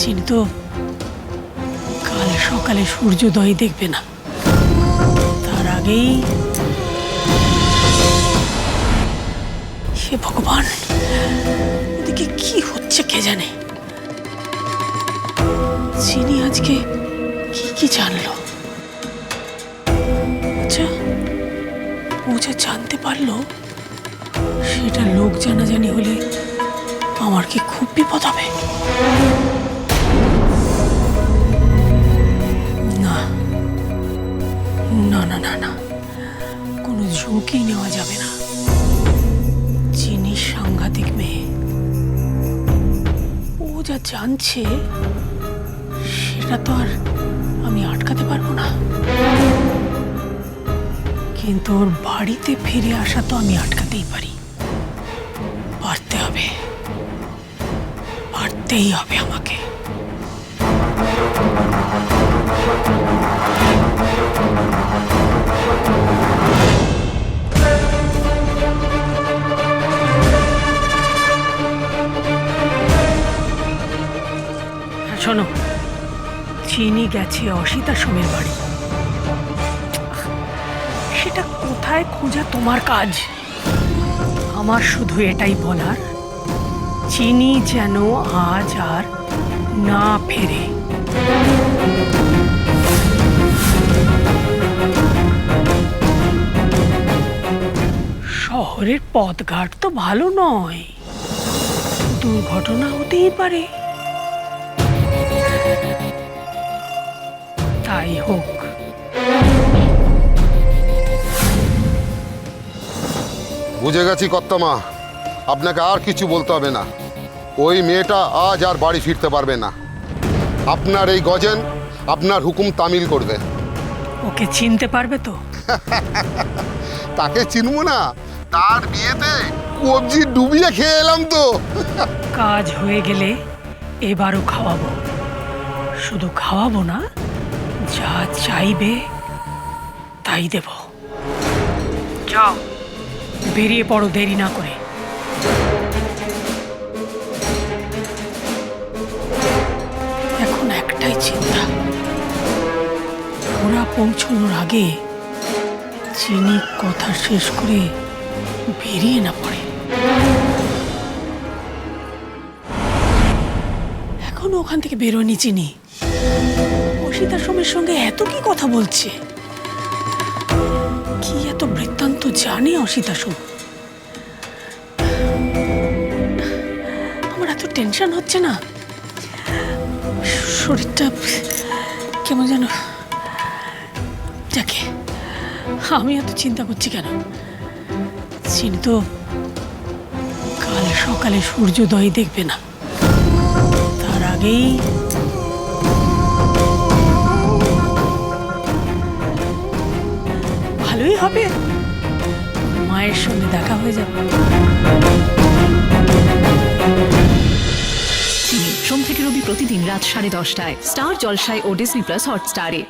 তো? কাল সকালে সূর্যোদয় দেখবে না। তার আগেই হে ভগবান ওদিকে কি হচ্ছে কে জানে? চিনি আজকে কি কি জানলো? আচ্ছা ও যা জানতে পারল, সেটা লোক জানাজানি হলে আমার কি খুব বিপদ হবে? না না না। কোনো ঝুঁকি নেওয়া যাবে না। চিনি সাংঘাতিক মেয়ে, ও যা জানছে, সেটা তো আর আমি আটকাতে পারব না। কিন্তু ওর বাড়িতে ফিরে আসা তো আমি আটকাতেই পারি। পারতে হবে। পারতেই হবে আমাকে। শোনো, চিনি গেছে অসিতা সোমের বাড়ি। সেটা কোথায় খোঁজা তোমার কাজ? আমার শুধু এটাই বলার, চিনি যেন আজ আর না ফেরে। শহরের পথঘাট তো ভালো নয়। দুর্ঘটনা হতেই পারে। তাই হোক। বুঝে গেছি কর্তমা আপনাকে আর কিছু বলতে হবে না। ওই মেয়েটা আজ আর বাড়ি ফিরতে পারবে না। আপনার এই গজেন আপনার হুকুম তামিল করবে। ওকে চিনতে পারবে তো? তাকে চিনবো না তার বিয়েতে কবজি ডুবিয়ে খেয়ে এলাম তো। কাজ হয়ে গেলে এবারও খাওয়াবো। শুধু খাওয়াবো না, যা চাইবে তাই দেব। যাও, বেরিয়ে পড়ো দেরি না করে। এখন একটাই চিন্তা, ওরা পৌঁছানোর আগে চিনি কথা শেষ করে বেরিয়ে না পড়ে। এখনও ওখান থেকে বেরোনি চিনি অসিতা সোমের সঙ্গে এত কি কথা বলছে? কি এত বৃত্তান্ত জানে অসিতা সোম আমার এত টেনশন হচ্ছে না। শরীরটা কেমন যেন, যাকে আমি এত চিন্তা করছি কেন? চিনি তো কাল সকালে সূর্যোদয় দেখবে না। তার আগেই ভালোই হবে। মায়ের সঙ্গে দেখা হয়ে যাবে। সোম থেকে রবি প্রতিদিন রাত সাড়ে দশটায়। স্টার জলসায় ও ডিসনি প্লাস হটস্টারে।